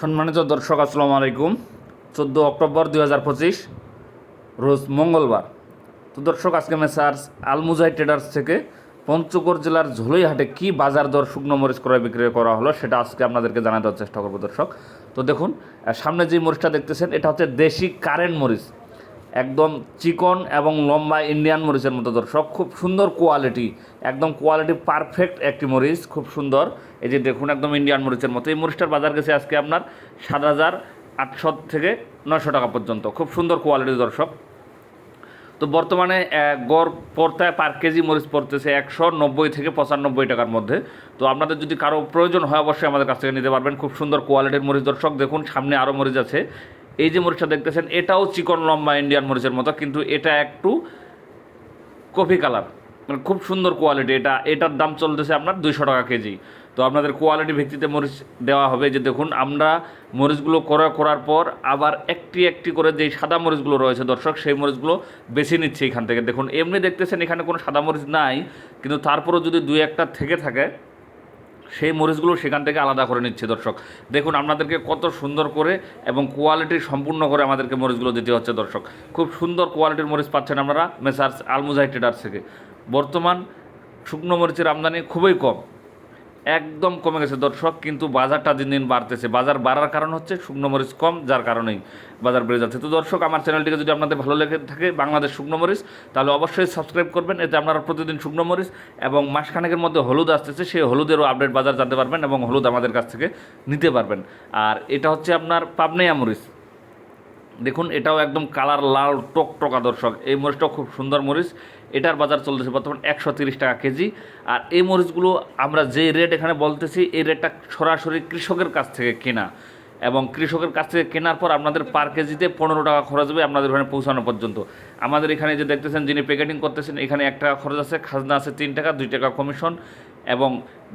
সম্মানিত দর্শক, আসসালামু আলাইকুম। চোদ্দ অক্টোবর দুই হাজার পঁচিশ, রোজ মঙ্গলবার। তো দর্শক, আজকে মেসার্স আলমুজাই ট্রেডার্স থেকে পঞ্চগড় জেলার ঝোলইহাটে কী বাজার দর শুকনো মরিচ ক্রয় বিক্রয় করা হলো সেটা আজকে আপনাদেরকে জানাতে চেষ্টা করব দর্শক। তো দেখুন সামনে যে মরিচটা দেখতেছেন, এটা হচ্ছে দেশি কারেন্ট মরিচ। একদম চিকন এবং লম্বা ইন্ডিয়ান মরিচের মতো দর্শক খুব সুন্দর কোয়ালিটি একদম কোয়ালিটি পারফেক্ট একটি মরিচ, খুব সুন্দর। এই যে দেখুন, একদম ইন্ডিয়ান মরিচের মতো। এই মরিচটার বাজার গেছে আজকে আপনার সাত হাজার আটশো থেকে নশো টাকা পর্যন্ত। খুব সুন্দর কোয়ালিটির দর্শক তো বর্তমানে গড় পড়তায় পার কেজি মরিচ পড়তেছে একশো নব্বই থেকে পঁচানব্বই টাকার মধ্যে। তো আপনাদের যদি কারও প্রয়োজন হয়, অবশ্যই আমাদের কাছ থেকে নিতে পারবেন। খুব সুন্দর কোয়ালিটির মরিচ দর্শক, দেখুন, সামনে আরও মরিচ আছে। এই যে মরিচটা দেখতেছেন, এটাও চিকন লম্বা ইন্ডিয়ান মরিচের মতো, কিন্তু এটা একটু কফি কালার। মানে খুব সুন্দর কোয়ালিটি এটা। এটার দাম চলতেছে আপনার দুইশো টাকা কেজি। তো আপনাদের কোয়ালিটি ভিত্তিতে মরিচ দেওয়া হবে। যে দেখুন, আমরা মরিচগুলো করা করার পর আবার একটি একটি করে যেই সাদা মরিচগুলো রয়েছে দর্শক, সেই মরিচগুলো বেছে নিচ্ছে এখান থেকে। দেখুন, এমনি দেখতেছেন এখানে কোনো সাদা মরিচ নাই, কিন্তু তারপরেও যদি দুই একটা থেকে থাকে সেই মরিচগুলো সেখান থেকে আলাদা করে নিচ্ছে দর্শক। দেখুন, আপনাদেরকে কত সুন্দর করে এবং কোয়ালিটি সম্পূর্ণ করে আমাদেরকে মরিচগুলো দিতে হচ্ছে দর্শক। খুব সুন্দর কোয়ালিটির মরিচ পাচ্ছেন আপনারা, মেসার্স আলমুজাই ট্রেডার্স থেকে। বর্তমান শুকনো মরিচের আমদানি খুবই কম। একদম কমে গেছে। দর্শক, কিন্তু বাজারটা দিন দিন বাড়তেছে। বাজার বাড়ার কারণ হচ্ছে শুকনো মরিচ কম, যার কারণেই বাজার বেড়ে যাচ্ছে। তো দর্শক, আমার চ্যানেলটিকে যদি আপনাদের ভালো লেগে থাকে বাংলাদেশ শুকনো মরিচ, তাহলে অবশ্যই সাবস্ক্রাইব করবেন। এতে আপনারা প্রতিদিন শুকনো মরিচ এবং মাসখানেকের মধ্যে হলুদ আসতেছে। সেই হলুদেরও আপডেট বাজার জানতে পারবেন এবং হলুদ আমাদের কাছ থেকে নিতে পারবেন। আর এটা হচ্ছে আপনার পাবনাইয়া মরিচ। দেখুন, এটাও একদম কালার লাল টক টকটকা দর্শক এই মরিচটাও খুব সুন্দর মরিচ। এটার বাজার চলতেছে বর্তমান একশো তিরিশ টাকা কেজি। আর এই মরিচগুলো আমরা যে রেট এখানে বলতেছি, এই রেটটা সরাসরি কৃষকের কাছ থেকে কেনা। এবং কৃষকের কাছ থেকে কেনার পর আপনাদের পার কেজিতে পনেরো টাকা খরচ হবে আপনাদের ওখানে পৌঁছানো পর্যন্ত। আমাদের এখানে যে দেখতেছেন, যিনি প্যাকেটিং করতেছেন, এখানে এক টাকা খরচ আছে, খাজনা আছে তিন টাকা, দুই টাকা কমিশন এবং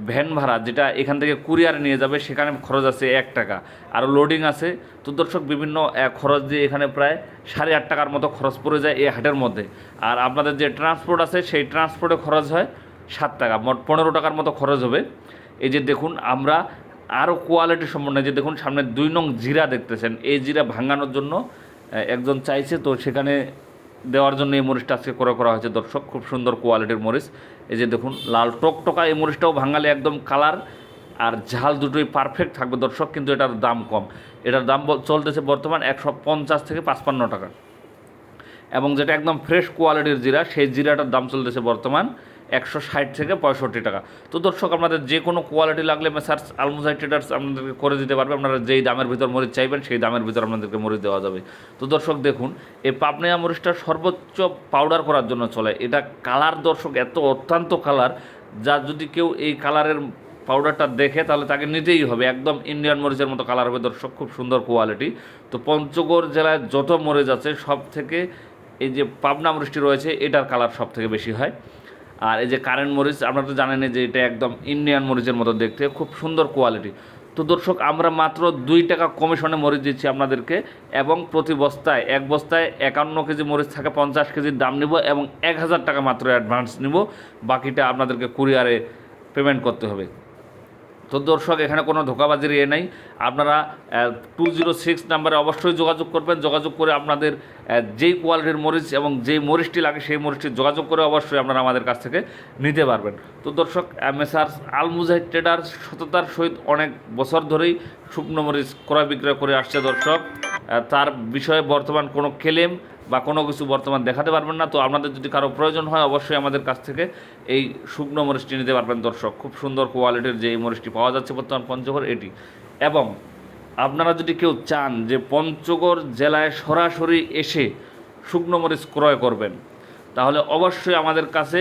ভ্যান ভাড়া, যেটা এখান থেকে কুরিয়ারে নিয়ে যাবে, সেখানে খরচ আছে এক টাকা। আর লোডিং আছে। তো দর্শক, বিভিন্ন খরচ দিয়ে এখানে প্রায় সাড়ে আট টাকার মতো খরচ পড়ে যায় এই হাটের মধ্যে। আর আপনাদের যে ট্রান্সপোর্ট আছে, সেই ট্রান্সপোর্টে খরচ হয় সাত টাকা। মোট পনেরো টাকার মতো খরচ হবে। এই যে দেখুন, আমরা আরও কোয়ালিটি এই যে দেখুন, সামনে দুই নং জিরা দেখতেছেন। এই জিরা ভাঙানোর জন্য একজন চাইছে, তো সেখানে দেওয়ার জন্য এই মরিচটা আজকে করে করা হয়েছে। দর্শক, খুব সুন্দর কোয়ালিটির মরিচ। এই যে দেখুন, লাল টকটকা এই মরিচটাও ভাঙালে একদম কালার আর ঝাল দুটোই পারফেক্ট থাকবে দর্শক, কিন্তু এটার দাম কম। এটার দাম চলতেছে বর্তমান একশো পঞ্চাশ থেকে পাঁচপান্ন টাকা। এবং যেটা একদম ফ্রেশ কোয়ালিটির জিরা, সেই জিরাটার দাম চলতেছে বর্তমান একশো ষাট থেকে পঁয়ষট্টি টাকা। তো দর্শক, আপনাদের যে কোনো কোয়ালিটি লাগলে মেসার্স আলমুজাই ট্রেডার্স আপনাদেরকে করে দিতে পারবে। আপনারা যেই দামের ভিতর মরিচ চাইবেন, সেই দামের ভিতর আপনাদেরকে মরিচ দেওয়া যাবে। তো দর্শক, দেখুন, এই পাপনিয়া মরিচটা সর্বোচ্চ পাউডার করার জন্য চলে। এটা কালার দর্শক, এত অত্যন্ত কালার যা যদি কেউ এই কালারের পাউডারটা দেখে, তাহলে তাকে নিতেই হবে। একদম ইন্ডিয়ান মরিচের মতো কালার হবে দর্শক, খুব সুন্দর কোয়ালিটি তো পঞ্চগড় জেলায় যত মরিচ আছে সব থেকে এই যে পাবনা মরিচটি রয়েছে, এটার কালার সব থেকে বেশি হয়। আর এই যে কারেন্ট মরিচ, আপনারা তো জানেন যে এটা একদম ইন্ডিয়ান মরিচের মতো দেখতে, খুব সুন্দর কোয়ালিটি তো দর্শক, আমরা মাত্র দুই টাকা কমিশনে মরিচ দিচ্ছি আপনাদেরকে এবং প্রতি বস্তায়, এক বস্তায় একান্ন কেজি মরিচ থাকে, পঞ্চাশ কেজির দাম নিব এবং এক হাজার টাকা মাত্র অ্যাডভান্স নিব। বাকিটা আপনাদেরকে কুরিয়ারে পেমেন্ট করতে হবে। তো দর্শক, এখানে কোনো ধোকাবাজির ইয়ে নেই। আপনারা টু জিরো সিক্স নাম্বারে অবশ্যই যোগাযোগ করবেন। যোগাযোগ করে আপনাদের যেই কোয়ালিটির মরিচ এবং যেই মরিচটি লাগে সেই মরিচটি যোগাযোগ করে অবশ্যই আপনারা আমাদের কাছ থেকে নিতে পারবেন। তো দর্শক মেসার্স আলমুজাহিদ ট্রেডার সততার সহিত অনেক বছর ধরেই শুকনো মরিচ ক্রয় বিক্রয় করে আসছে দর্শক। তার বিষয়ে বর্তমান কোনো ক্লেম বা কোনো কিছু বর্তমান দেখাতে পারবেন না, তো আপনাদের যদি কারও প্রয়োজন হয়, অবশ্যই আমাদের কাছ থেকে এই শুকনো মরিচটি নিতে পারবেন দর্শক। খুব সুন্দর কোয়ালিটির যে এই মরিচটি পাওয়া যাচ্ছে বর্তমান পঞ্চগড়, এটি। এবং আপনারা যদি কেউ চান যে পঞ্চগড় জেলায় সরাসরি এসে শুকনো মরিচ ক্রয় করবেন, তাহলে অবশ্যই আমাদের কাছে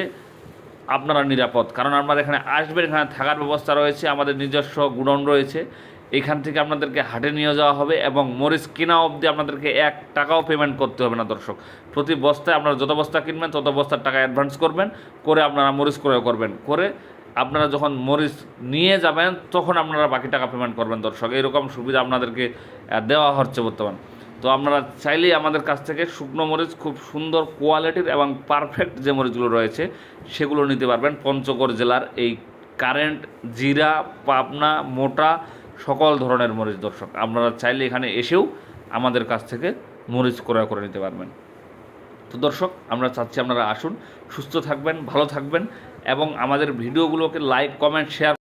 আপনারা নিরাপদ। কারণ আপনারা এখানে আসবেন, এখানে থাকার ব্যবস্থা রয়েছে, আমাদের নিজস্ব গুডন রয়েছে। এখান থেকে আপনাদেরকে হাটে নিয়ে যাওয়া হবে এবং মরিচ কেনা অবধি আপনাদেরকে এক টাকাও পেমেন্ট করতে হবে না, দর্শক। প্রতি বস্তায় আপনারা যত বস্তা কিনবেন, তত বস্তার টাকা অ্যাডভান্স করবেন, করে আপনারা মরিচ ক্রয় করবেন। করে আপনারা যখন মরিচ নিয়ে যাবেন, তখন আপনারা বাকি টাকা পেমেন্ট করবেন, দর্শক। এরকম সুবিধা আপনাদেরকে দেওয়া হচ্ছে বর্তমান। তো আপনারা চাইলেই আমাদের কাছ থেকে শুকনো মরিচ, খুব সুন্দর কোয়ালিটির এবং পারফেক্ট যে মরিচগুলো রয়েছে, সেগুলো নিতে পারবেন। পঞ্চগড় জেলার এই কারেন্ট জিরা, পাবনা, মোটা সকল ধরনের মরিচ দর্শক। আপনারা চাইলে এখানে এসেও আমাদের কাছ থেকে মরিচ ক্রয় করে নিতে পারবেন। তো দর্শক, আমরা চাচ্ছি আপনারা আসুন, সুস্থ থাকবেন, ভালো থাকবেন এবং আমাদের ভিডিওগুলোকে লাইক কমেন্ট শেয়ার